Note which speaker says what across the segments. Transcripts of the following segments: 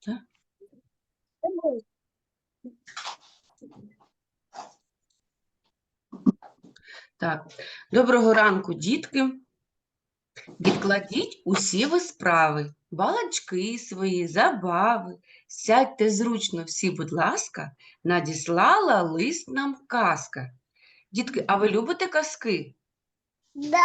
Speaker 1: Так? Так, доброго ранку, дітки. Відкладіть усі ви справи, балачки свої, забави. Сядьте зручно всі, будь ласка, надіслала лист нам казка. Дітки, а ви любите казки?
Speaker 2: Да,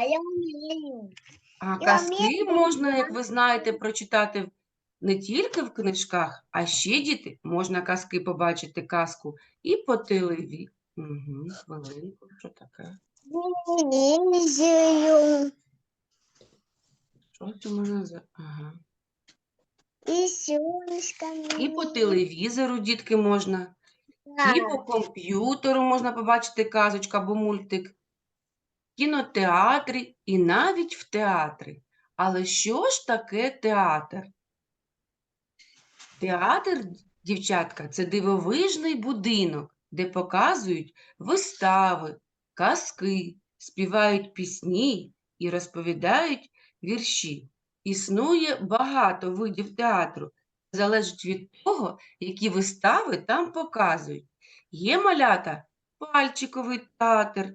Speaker 2: я умею.
Speaker 1: А казки можна, як ви знаєте, прочитати не тільки в книжках, а ще, діти, можна казки побачити казку і по телеві. Угу, хвилинку, що таке?
Speaker 2: Вижу.
Speaker 1: Що це мене за. Ага.
Speaker 2: Солнышко.
Speaker 1: І по телевізору, дітки, можна, і по комп'ютеру можна побачити казочку або мультик, кінотеатрі і навіть в театрі. Але що ж таке театр? Театр, дівчатка, це дивовижний будинок, де показують вистави, казки, співають пісні і розповідають вірші. Існує багато видів театру, залежить від того, які вистави там показують. Є малята пальчиковий театр.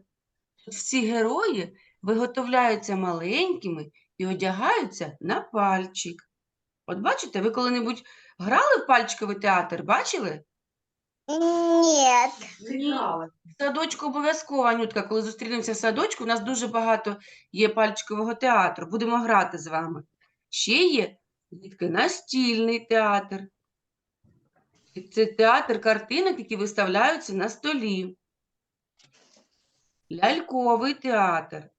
Speaker 1: Всі герої виготовляються маленькими і одягаються на пальчик. От бачите, ви коли-небудь грали в пальчиковий театр? Бачили?
Speaker 2: Нет.
Speaker 1: Ні. В садочку обов'язково, Анютка, коли зустрінемося в садочку, у нас дуже багато є пальчикового театру. Будемо грати з вами. Ще є дітки, настільний театр. Це театр картинок, які виставляються на столі. Ляльковий театр.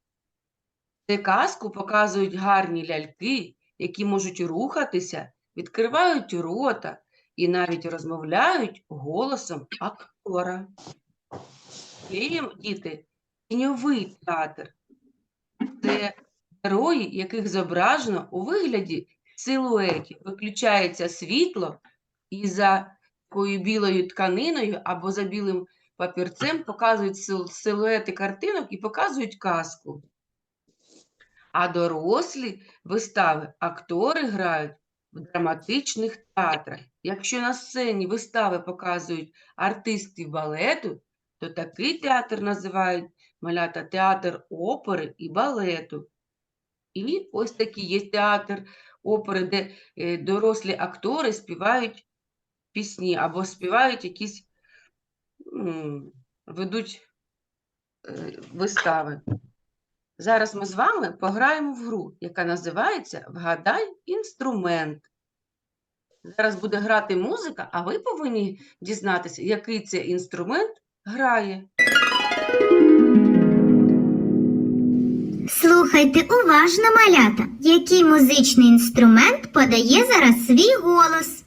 Speaker 1: Це казку показують гарні ляльки, які можуть рухатися, відкривають рота і навіть розмовляють голосом актора. Є, діти, тіньовий театр. Це герої, яких зображено у вигляді силуетів. Виключається світло і за такою білою тканиною або за білим папірцем показують сил- силуети картинок і показують казку. А дорослі вистави актори грають в драматичних театрах. Якщо на сцені вистави показують артистів балету, то такий театр називають малята театр опери і балету. І ось такий є театр опери, де е, дорослі актори співають пісні або співають якісь, ведуть е, вистави. Зараз ми з вами пограємо в гру, яка називається Вгадай інструмент. Зараз буде грати музика, а ви повинні дізнатися, який це інструмент грає.
Speaker 3: Слухайте уважно, малята, який музичний інструмент подає зараз свій голос.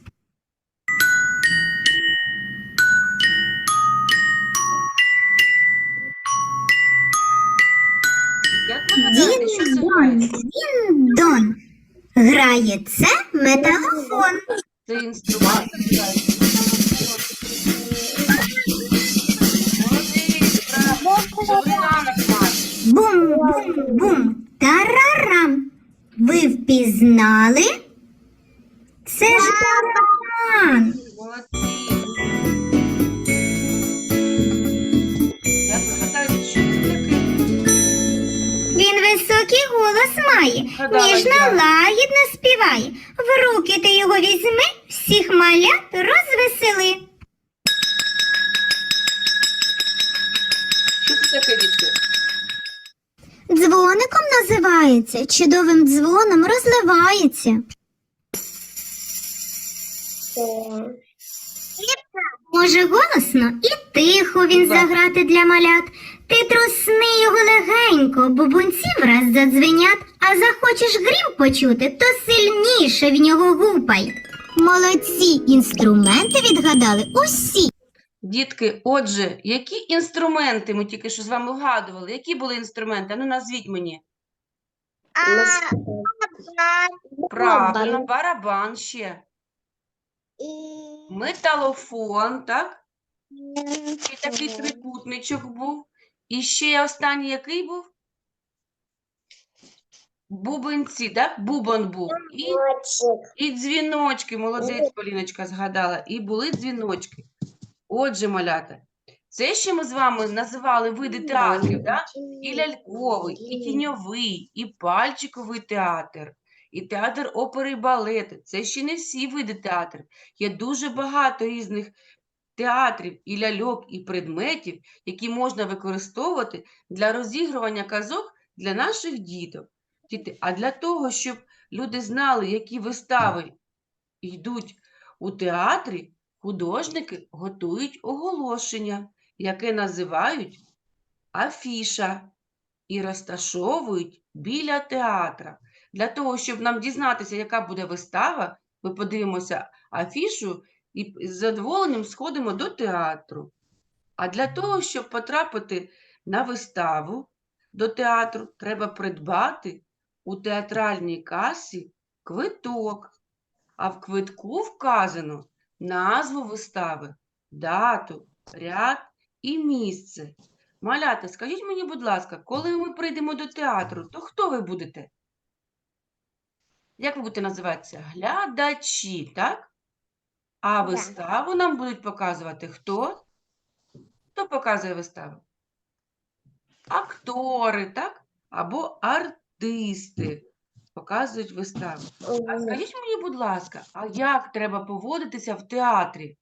Speaker 1: Це
Speaker 3: металофон.
Speaker 1: Це інструмент.
Speaker 3: Бум-бум-бум. Тарарам. Ви впізнали? Має, ніжно лагідно співає. В руки ти його візьми, всіх малят розвесели.
Speaker 1: Що це таке, дітки?
Speaker 3: Дзвоником називається, чудовим дзвоном розливається. Може голосно і тихо він заграти для малят. Ти трусни його легенько, бубунці враз задзвенять, а захочеш грім почути, то сильніше в нього гупай. Молодці інструменти відгадали усі.
Speaker 1: Дітки, отже, які інструменти ми тільки що з вами вгадували? Які були інструменти? Ну, назвіть мені.
Speaker 2: А,
Speaker 1: Правильно, барабан ще. Металофон, так? І такий трикутничок був. І ще останній який був? Бубенці, так? Бубон був. І, і дзвіночки, молодець, Поліночка згадала, і були дзвіночки. Отже, малята, це ще ми з вами називали види театрів, так? І ляльковий, і тіньовий, і пальчиковий театр, і театр опери і балету. Це ще не всі види театрів. Є дуже багато різних театрів і ляльок, і предметів, які можна використовувати для розігрування казок для наших діток. Діти, а для того, щоб люди знали, які вистави йдуть у театрі, художники готують оголошення, яке називають афіша і розташовують біля театра. Для того, щоб нам дізнатися, яка буде вистава, ми подивимося афішу і з задоволенням сходимо до театру. А для того, щоб потрапити на виставу до театру, треба придбати у театральній касі квиток. А в квитку вказано назву вистави, дату, ряд і місце. Малята, скажіть мені, будь ласка, коли ми прийдемо до театру, то хто ви будете? Як ви будете називатися? Глядачі, так? А виставу нам будуть показувати хто? Хто показує виставу? Актори, так? Або артисти показують виставу. А скажіть мені, будь ласка, а як треба поводитися в театрі?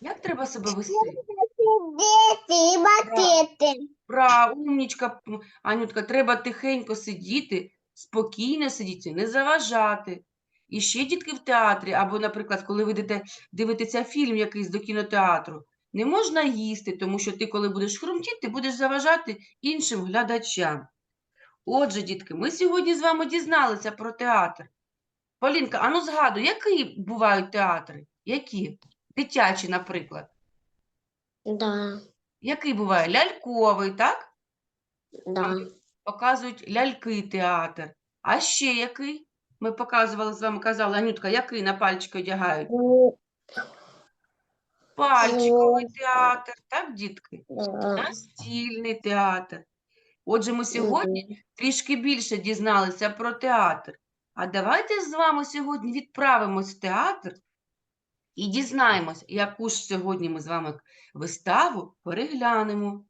Speaker 1: Як треба себе вести?
Speaker 2: Дети и.
Speaker 1: Бра, умнічка, Анютка, треба тихенько сидіти, спокійно сидіти, не заважати. І ще дітки в театрі, або, наприклад, коли ви йдете дивитися фільм якийсь до кінотеатру, не можна їсти, тому що ти, коли будеш хрумтіти, будеш заважати іншим глядачам. Отже, дітки, ми сьогодні з вами дізналися про театр. Полінка, ану згадуй, які бувають театри? Які? Дитячі, наприклад.
Speaker 2: Да,
Speaker 1: Який буває? Ляльковий, так?
Speaker 2: да.
Speaker 1: показують ляльки театр. А ще який? Ми показували з вами, казали, Анютка, який на пальчики одягають? Пальчиковий театр, так, дітки? Настільний театр. Отже, ми сьогодні трішки більше дізналися про театр. А давайте з вами сьогодні відправимось в театр і дізнаємось, яку ж сьогодні ми з вами виставу переглянемо.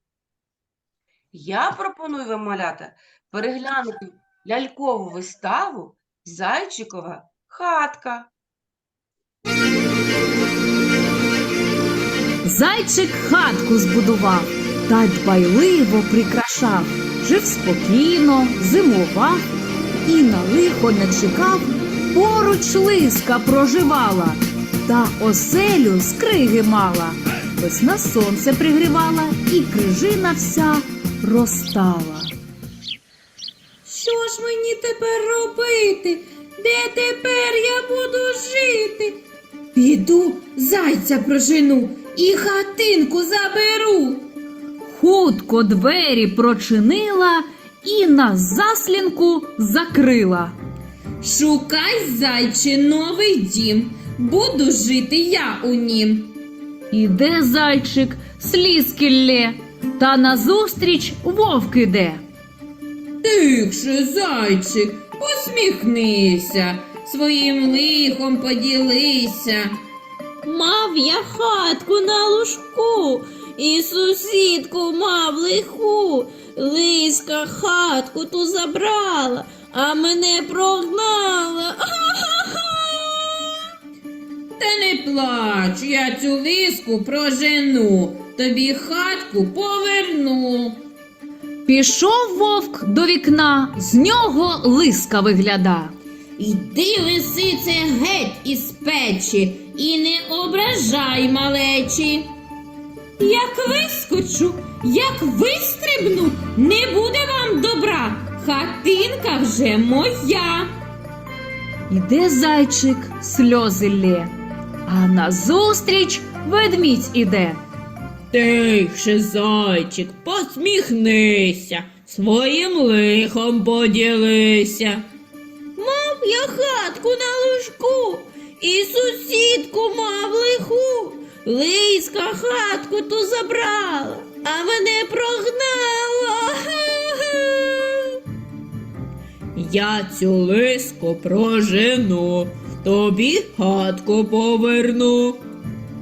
Speaker 1: Я пропоную вам, малята, переглянути лялькову виставу Зайчикова хатка.
Speaker 4: Зайчик хатку збудував та дбайливо прикрашав. Жив спокійно, зимував і на лихо не чекав. Поруч лиска проживала, та оселю з криги мала. Весна сонце пригрівала, і крижина вся розтала.
Speaker 5: Що ж мені тепер робити? Де тепер я буду жити? Піду зайця прожену і хатинку заберу.
Speaker 4: Хутко двері прочинила і на заслінку закрила.
Speaker 5: Шукай, зайче, новий дім. Буду жити я у нім.
Speaker 4: Іде зайчик, слізки лє, та назустріч вовк іде.
Speaker 5: Тихше, зайчик, посміхнися, своїм лихом поділися. Мав я хатку на лужку, і сусідку мав лиху. Лиска хатку ту забрала, а мене прогнала. Та не плач, я цю лиску прожену, тобі хатку поверну.
Speaker 4: Пішов вовк до вікна, з нього лиска вигляда.
Speaker 5: Іди, лисице, геть із печі і не ображай малечі. Як вискочу, як вистрибну, не буде вам добра, хатинка вже моя.
Speaker 4: Іде зайчик, сльози лє, а назустріч ведмідь іде.
Speaker 5: Тихше, зайчик, посміхнися, своїм лихом поділися. Мав я хатку на лужку, і сусідку мав лиху. Лиська хатку ту забрала, а мене прогнала. я цю лиску прожену, тобі хатку поверну.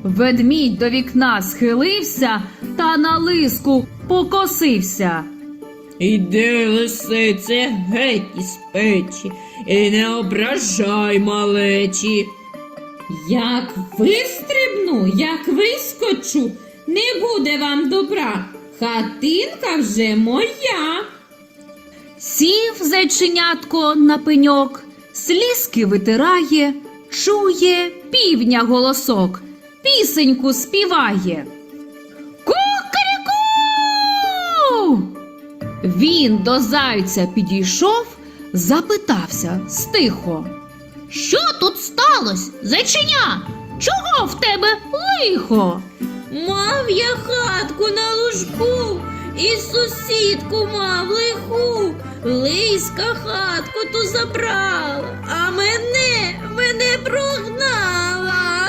Speaker 4: Ведмідь до вікна схилився та на лиску покосився.
Speaker 5: Іди, лисице, геть із печі, і не ображай малечі. Як вистрибну, як вискочу, не буде вам добра. Хатинка вже моя.
Speaker 4: Сів зайченятко на пеньок, слізки витирає, чує півня голосок, пісеньку співає. Кукаріку! Він до зайця підійшов, запитався стихо. Що тут сталося, зайченя? Чого в тебе лихо?
Speaker 5: Мав я хатку на лужку, і сусідку мав лиху. Лиська хатку ту забрала, а мене, мене прогнала.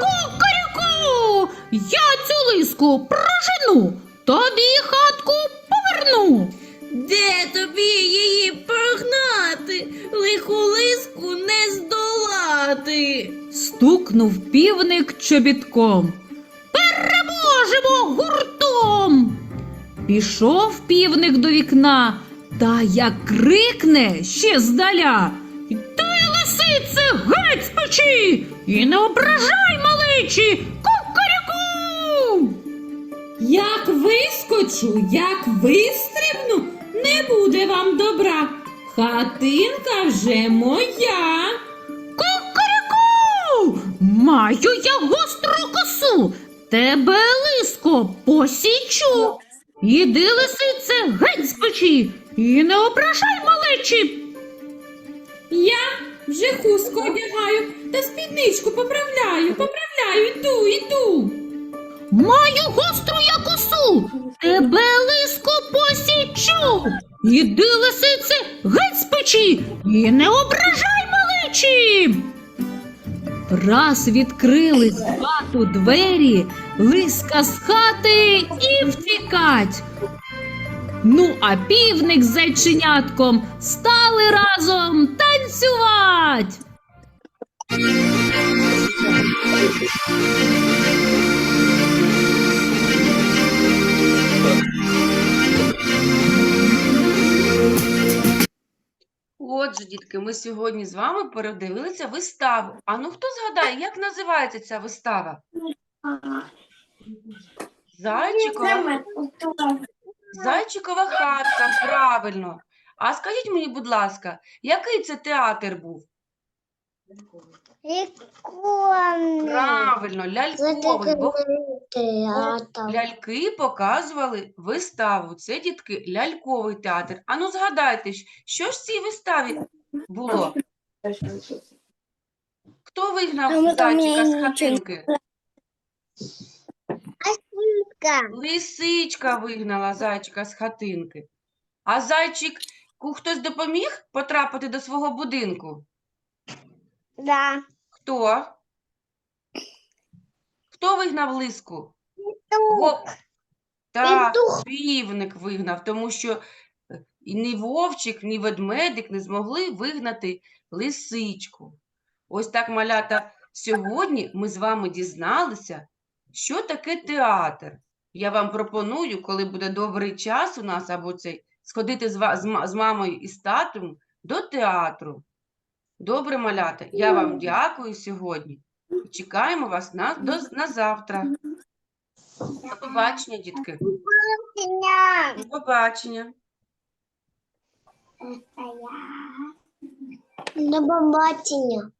Speaker 4: Кукаріку! Я цю лиску прожену, тобі хатку поверну.
Speaker 5: Де тобі її прогнати? Лиху лиску не здолати.
Speaker 4: Стукнув півник чобітком. Переможемо гуртом. Пішов півник до вікна, та як крикне ще здаля. Ти, лисице, геть з печі, і не ображай маличі.
Speaker 5: Як вискочу, як вистрибну, не буде вам добра. Хатинка вже моя.
Speaker 4: Кукаріку! Маю я гостру косу, тебе лиско посічу. Іди, лисице, геть з печі, і не ображай малечі.
Speaker 5: Я вже хустку одягаю та спідничку поправляю, поправляю, йду, йду.
Speaker 4: Маю гостру я косу, тебе. Іди, лисице, геть з печі, і не ображай малечі. Раз відкрили з хату двері, лиска з хати і втікать. Ну, а півник з зайченятком стали разом танцювать.
Speaker 1: Отже, дітки, ми сьогодні з вами передивилися виставу. А ну хто згадає, як називається ця вистава? Зайчикова, Зайчикова хатка, правильно. А скажіть мені, будь ласка, який це театр був?
Speaker 2: Прикольно.
Speaker 1: Правильно, ляльковий, бо ляльки показували виставу. Це, дітки, ляльковий театр. А ну згадайте, що ж в цій виставі було? Хто вигнав
Speaker 2: А ми там
Speaker 1: зайчика з хатинки?
Speaker 2: Ка.
Speaker 1: Лисичка вигнала зайчика з хатинки. А зайчику хтось допоміг потрапити до свого будинку?
Speaker 2: Да.
Speaker 1: Хто? Хто вигнав лиску?
Speaker 2: Тук.
Speaker 1: Во- Так,
Speaker 2: Петух.
Speaker 1: півник вигнав, тому що е, і ні вовчик, ні ведмедик не змогли вигнати лисичку. Ось так, малята, сьогодні ми з вами дізналися, що таке театр. Я вам пропоную, коли буде добрий час у нас, або цей, сходити з, з, з мамою і з татом до театру. Добре, малята, я вам дякую сьогодні. Чекаємо вас на, до, на завтра. До побачення, дітки. До побачення.
Speaker 2: До побачення.